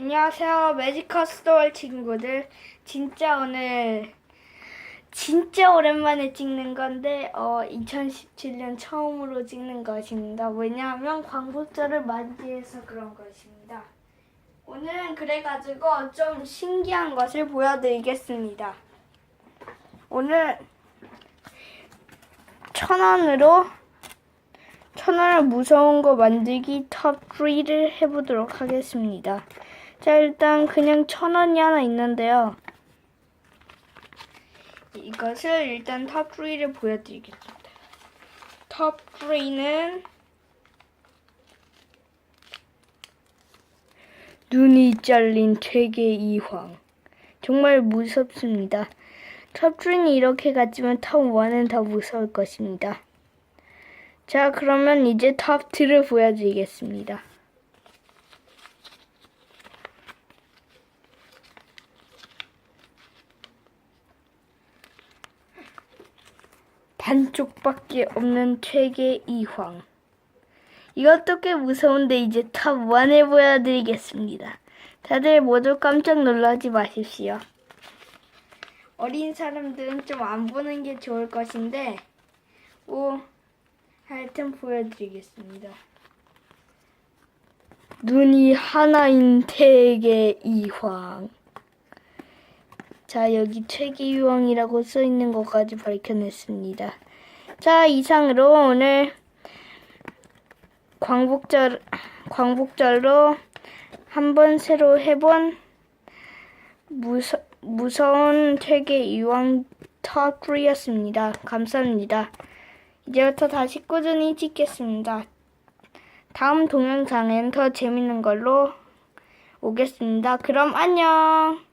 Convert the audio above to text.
안녕하세요. 매지컬 스토어 친구들. 진짜 오늘 진짜 오랜만에 찍는 건데 어 2017년 처음으로 찍는 것입니다. 왜냐하면 광고절을 맞이해서 그런 것입니다. 오늘은 그래가지고 좀 신기한 것을 보여드리겠습니다. 오늘 천 원으로 천 원을 무서운 거 만들기 탑 3를 해보도록 하겠습니다. 자, 일단 그냥 천 원이 하나 있는데요. 이것을 일단 탑 3를 보여드리겠습니다. 탑 3는 눈이 잘린 퇴계 이황. 정말 무섭습니다. 탑 3는 이렇게 갔지만 탑 1은 더 무서울 것입니다. 자, 그러면 이제 탑 2를 보여드리겠습니다. 반쪽밖에 없는 퇴계 이황. 이것도 꽤 무서운데 이제 탑 1을 보여드리겠습니다. 다들 모두 깜짝 놀라지 마십시오. 어린 사람들은 좀 안 보는 게 좋을 것인데, 오, 하여튼 보여드리겠습니다. 눈이 하나인 퇴계 이황. 자, 여기 이황이라고 써 있는 것까지 밝혀냈습니다. 자, 이상으로 오늘 광복절, 광복절로 한번 새로 해본 무서, 무서운 이황 탑 3였습니다. 감사합니다. 이제부터 다시 꾸준히 찍겠습니다. 다음 동영상엔 더 재밌는 걸로 오겠습니다. 그럼 안녕!